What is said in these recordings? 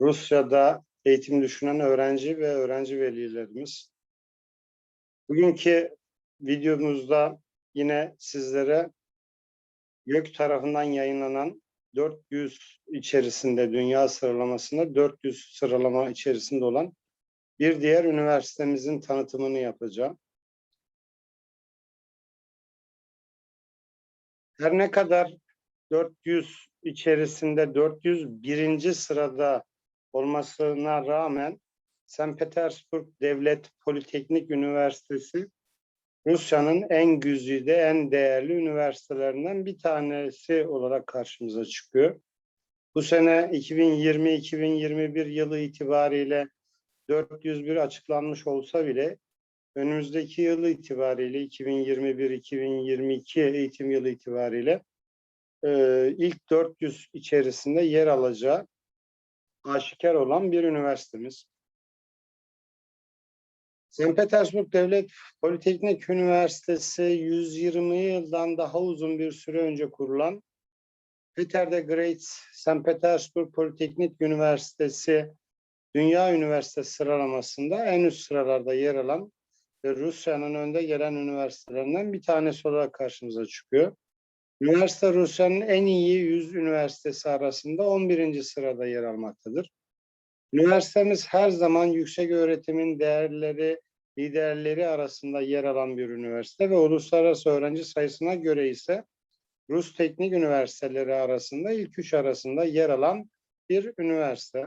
Rusya'da eğitim düşünen öğrenci ve öğrenci velilerimiz. Bugünkü videomuzda yine sizlere YÖK tarafından yayınlanan 400 içerisinde dünya sıralamasında 400 sıralama içerisinde olan bir diğer üniversitemizin tanıtımını yapacağım. Her ne kadar 400 içerisinde 401. sırada olmasına rağmen St. Petersburg Devlet Politeknik Üniversitesi Rusya'nın en güzide, en değerli üniversitelerinden bir tanesi olarak karşımıza çıkıyor. Bu sene 2020-2021 yılı itibariyle 401 açıklanmış olsa bile önümüzdeki yıl itibariyle 2021-2022 eğitim yılı itibariyle e, ilk 400 içerisinde yer alacağı aşikar olan bir üniversitemiz. St. Petersburg Devlet Politeknik Üniversitesi 120 yıldan daha uzun bir süre önce kurulan Peter the Great St. Petersburg Politeknik Üniversitesi Dünya Üniversitesi sıralamasında en üst sıralarda yer alan ve Rusya'nın önde gelen üniversitelerinden bir tanesi olarak karşımıza çıkıyor. Üniversite Rusya'nın en iyi 100 üniversitesi arasında 11. sırada yer almaktadır. Üniversitemiz her zaman yüksek öğretimin değerleri, liderleri arasında yer alan bir üniversite ve uluslararası öğrenci sayısına göre ise Rus teknik üniversiteleri arasında ilk üç arasında yer alan bir üniversite.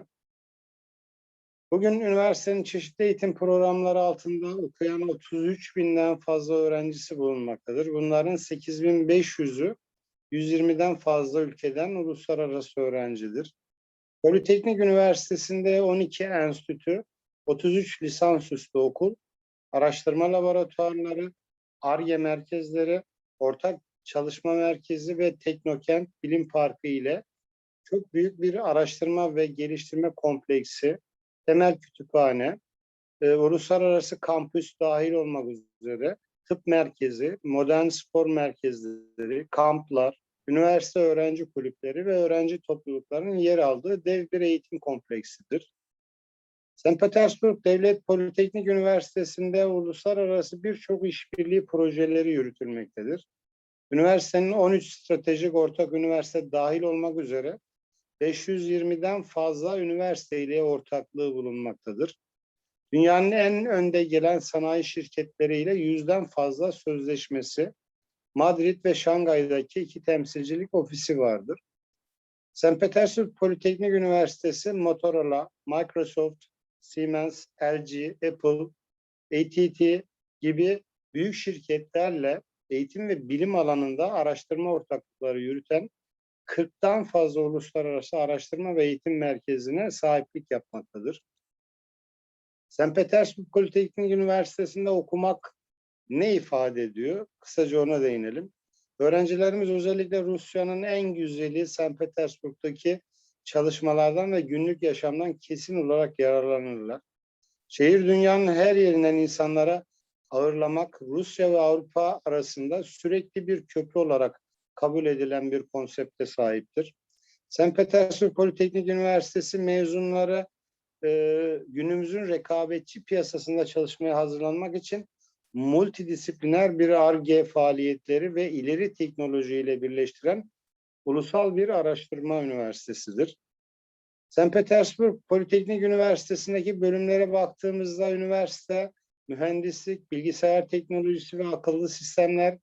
Bugün üniversitenin çeşitli eğitim programları altında okuyan 33 binden fazla öğrencisi bulunmaktadır. Bunların 8500'ü 120'den fazla ülkeden uluslararası öğrencidir. Politeknik Üniversitesi'nde 12 enstitü, 33 lisansüstü okul, araştırma laboratuvarları, ARGE merkezleri, ortak çalışma merkezi ve Teknokent Bilim Parkı ile çok büyük bir araştırma ve geliştirme kompleksi, temel kütüphane, e, uluslararası kampüs dahil olmak üzere tıp merkezi, modern spor merkezleri, kamplar, üniversite öğrenci kulüpleri ve öğrenci topluluklarının yer aldığı dev bir eğitim kompleksidir. St. Petersburg Devlet Politeknik Üniversitesi'nde uluslararası birçok işbirliği projeleri yürütülmektedir. Üniversitenin 13 stratejik ortak üniversite dahil olmak üzere 520'den fazla üniversite ile ortaklığı bulunmaktadır. Dünyanın en önde gelen sanayi şirketleriyle yüzden fazla sözleşmesi, Madrid ve Şangay'daki iki temsilcilik ofisi vardır. St. Petersburg Politeknik Üniversitesi Motorola, Microsoft, Siemens, LG, Apple, AT&T gibi büyük şirketlerle eğitim ve bilim alanında araştırma ortaklıkları yürüten 40'tan fazla uluslararası araştırma ve eğitim merkezine sahiplik yapmaktadır. St. Petersburg Politeknik Üniversitesi'nde okumak ne ifade ediyor? Kısaca ona değinelim. Öğrencilerimiz özellikle Rusya'nın en güzeli St. Petersburg'daki çalışmalardan ve günlük yaşamdan kesin olarak yararlanırlar. Şehir dünyanın her yerinden insanlara ağırlamak Rusya ve Avrupa arasında sürekli bir köprü olarak kabul edilen bir konsepte sahiptir. St. Petersburg Politeknik Üniversitesi mezunları e, günümüzün rekabetçi piyasasında çalışmaya hazırlanmak için multidisipliner bir ARGE faaliyetleri ve ileri teknolojiyle birleştiren ulusal bir araştırma üniversitesidir. St. Petersburg Politeknik Üniversitesi'ndeki bölümlere baktığımızda üniversite mühendislik, bilgisayar teknolojisi ve akıllı sistemler,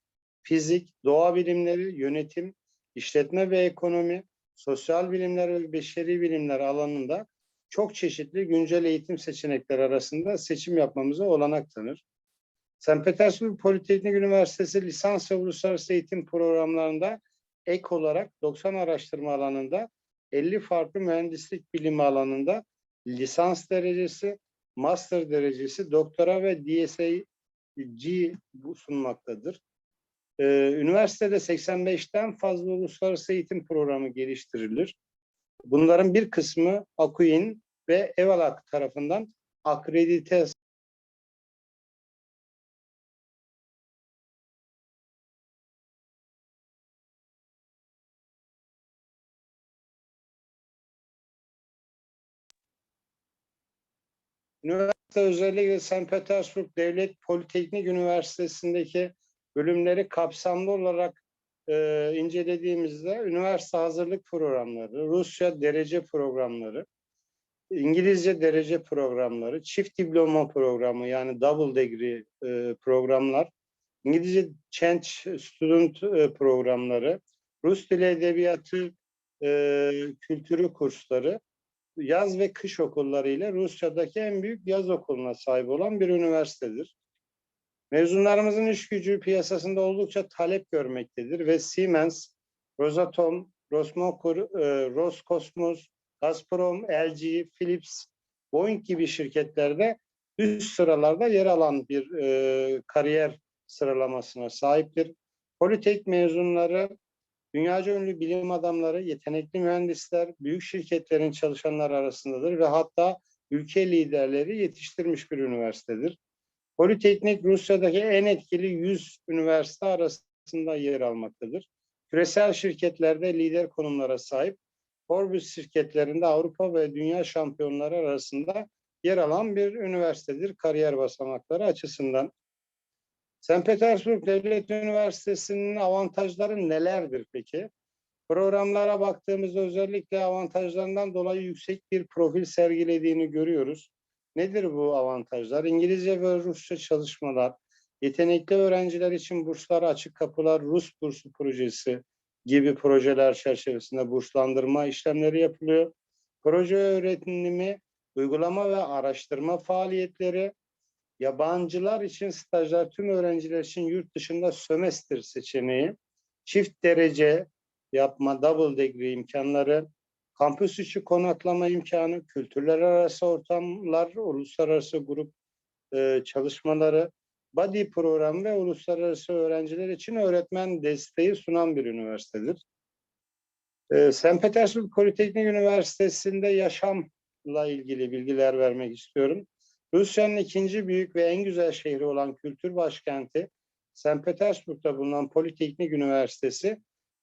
fizik, doğa bilimleri, yönetim, işletme ve ekonomi, sosyal bilimler ve beşeri bilimler alanında çok çeşitli güncel eğitim seçenekleri arasında seçim yapmamıza olanak tanır. St. Petersburg Politeknik Üniversitesi lisans ve uluslararası eğitim programlarında ek olarak 90 araştırma alanında 50 farklı mühendislik bilimi alanında lisans derecesi, master derecesi, doktora ve DSAG sunmaktadır. Ee, üniversitede 85'ten fazla uluslararası eğitim programı geliştirilir. Bunların bir kısmı AKUİN ve EVALAK tarafından akredite Üniversite özellikle St. Petersburg Devlet Politeknik Üniversitesi'ndeki bölümleri kapsamlı olarak e, incelediğimizde üniversite hazırlık programları, Rusça derece programları, İngilizce derece programları, çift diploma programı yani double degree e, programlar, İngilizce Change Student e, programları, Rus dili edebiyatı e, kültürü kursları, yaz ve kış okulları ile Rusya'daki en büyük yaz okuluna sahip olan bir üniversitedir. Mezunlarımızın iş gücü piyasasında oldukça talep görmektedir ve Siemens, Rosatom, Rosmokur, e, Roskosmos, Gazprom, LG, Philips, Boeing gibi şirketlerde üst sıralarda yer alan bir e, kariyer sıralamasına sahiptir. Politek mezunları, dünyaca ünlü bilim adamları, yetenekli mühendisler, büyük şirketlerin çalışanları arasındadır ve hatta ülke liderleri yetiştirmiş bir üniversitedir. Politeknik Rusya'daki en etkili 100 üniversite arasında yer almaktadır. Küresel şirketlerde lider konumlara sahip Forbes şirketlerinde Avrupa ve dünya şampiyonları arasında yer alan bir üniversitedir kariyer basamakları açısından. St. Petersburg Devlet Üniversitesi'nin avantajları nelerdir peki? Programlara baktığımızda özellikle avantajlarından dolayı yüksek bir profil sergilediğini görüyoruz. Nedir bu avantajlar? İngilizce ve Rusça çalışmalar, yetenekli öğrenciler için burslar açık kapılar, Rus bursu projesi gibi projeler çerçevesinde burslandırma işlemleri yapılıyor. Proje öğretimi, uygulama ve araştırma faaliyetleri, yabancılar için stajlar, tüm öğrenciler için yurt dışında sömestr seçeneği, çift derece yapma, double degree imkanları, kampüs içi konaklama imkanı, kültürler arası ortamlar, uluslararası grup e, çalışmaları, Buddy programı ve uluslararası öğrenciler için öğretmen desteği sunan bir üniversitedir. E, St. Petersburg Politeknik Üniversitesi'nde yaşamla ilgili bilgiler vermek istiyorum. Rusya'nın ikinci büyük ve en güzel şehri olan kültür başkenti St. Petersburg'da bulunan Politeknik Üniversitesi,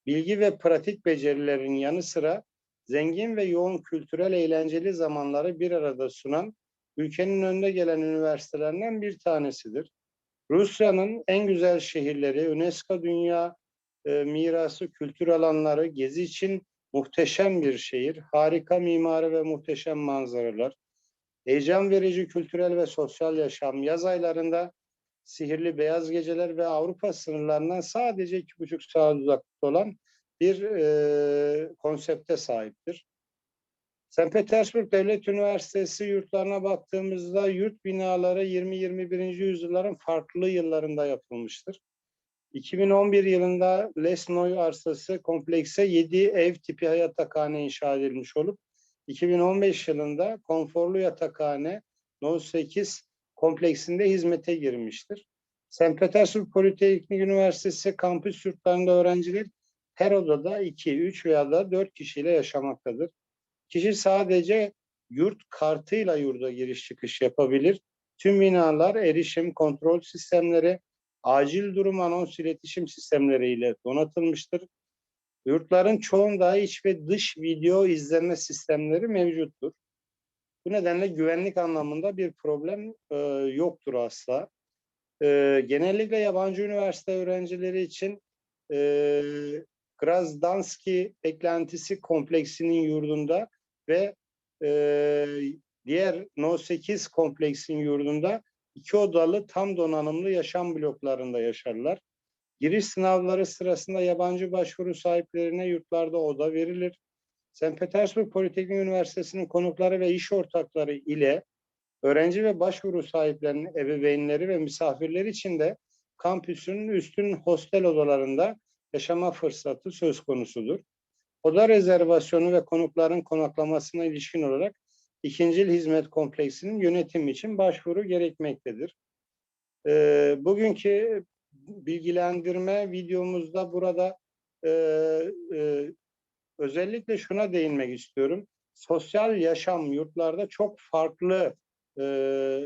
bilgi ve pratik becerilerin yanı sıra zengin ve yoğun kültürel eğlenceli zamanları bir arada sunan ülkenin önde gelen üniversitelerinden bir tanesidir. Rusya'nın en güzel şehirleri, UNESCO Dünya e, Mirası kültür alanları, gezi için muhteşem bir şehir, harika mimari ve muhteşem manzaralar, heyecan verici kültürel ve sosyal yaşam, yaz aylarında sihirli beyaz geceler ve Avrupa sınırlarından sadece iki buçuk saat uzakta olan bir e, konsepte sahiptir. St. Petersburg Devlet Üniversitesi yurtlarına baktığımızda yurt binaları 20-21. yüzyılların farklı yıllarında yapılmıştır. 2011 yılında Lesnoy arsası komplekse 7 ev tipi yatakhane inşa edilmiş olup 2015 yılında konforlu yatakhane No 8 kompleksinde hizmete girmiştir. St. Petersburg Politeknik Üniversitesi kampüs yurtlarında öğrenciler her odada 2, 3 veya da 4 kişiyle yaşamaktadır. Kişi sadece yurt kartıyla yurda giriş çıkış yapabilir. Tüm binalar erişim kontrol sistemleri, acil durum anons iletişim sistemleriyle donatılmıştır. Yurtların çoğunda iç ve dış video izleme sistemleri mevcuttur. Bu nedenle güvenlik anlamında bir problem e, yoktur asla. E, genellikle yabancı üniversite öğrencileri için e, Grazdanski eklentisi kompleksinin yurdunda ve e, diğer No 8 kompleksin yurdunda iki odalı tam donanımlı yaşam bloklarında yaşarlar. Giriş sınavları sırasında yabancı başvuru sahiplerine yurtlarda oda verilir. St. Petersburg Politeknik Üniversitesi'nin konukları ve iş ortakları ile öğrenci ve başvuru sahiplerinin ebeveynleri ve misafirleri için de kampüsün üstün hostel odalarında yaşama fırsatı söz konusudur. Oda rezervasyonu ve konukların konaklamasına ilişkin olarak ikincil hizmet kompleksinin yönetimi için başvuru gerekmektedir. Ee, bugünkü bilgilendirme videomuzda burada e, e, özellikle şuna değinmek istiyorum. Sosyal yaşam yurtlarda çok farklı e,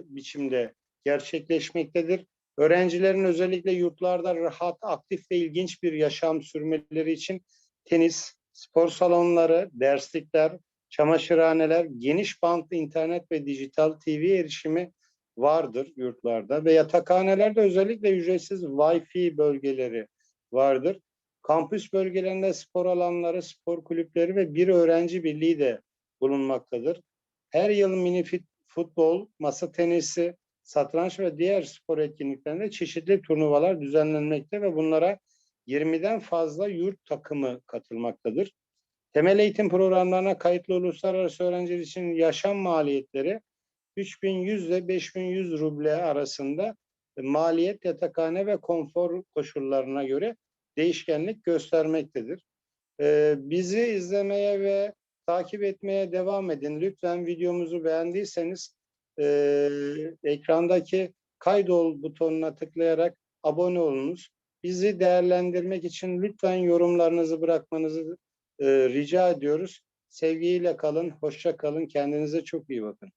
biçimde gerçekleşmektedir. Öğrencilerin özellikle yurtlarda rahat, aktif ve ilginç bir yaşam sürmeleri için tenis, spor salonları, derslikler, çamaşırhaneler, geniş bantlı internet ve dijital TV erişimi vardır yurtlarda ve yatakhanelerde özellikle ücretsiz Wi-Fi bölgeleri vardır. Kampüs bölgelerinde spor alanları, spor kulüpleri ve bir öğrenci birliği de bulunmaktadır. Her yıl mini fit- futbol, masa tenisi, satranç ve diğer spor etkinliklerinde çeşitli turnuvalar düzenlenmekte ve bunlara 20'den fazla yurt takımı katılmaktadır. Temel eğitim programlarına kayıtlı uluslararası öğrenciler için yaşam maliyetleri 3100 ile 5100 ruble arasında maliyet, yatakhane ve konfor koşullarına göre değişkenlik göstermektedir. Ee, bizi izlemeye ve takip etmeye devam edin. Lütfen videomuzu beğendiyseniz e, ekrandaki kaydol butonuna tıklayarak abone olunuz. Bizi değerlendirmek için lütfen yorumlarınızı bırakmanızı e, rica ediyoruz. Sevgiyle kalın, hoşça kalın, kendinize çok iyi bakın.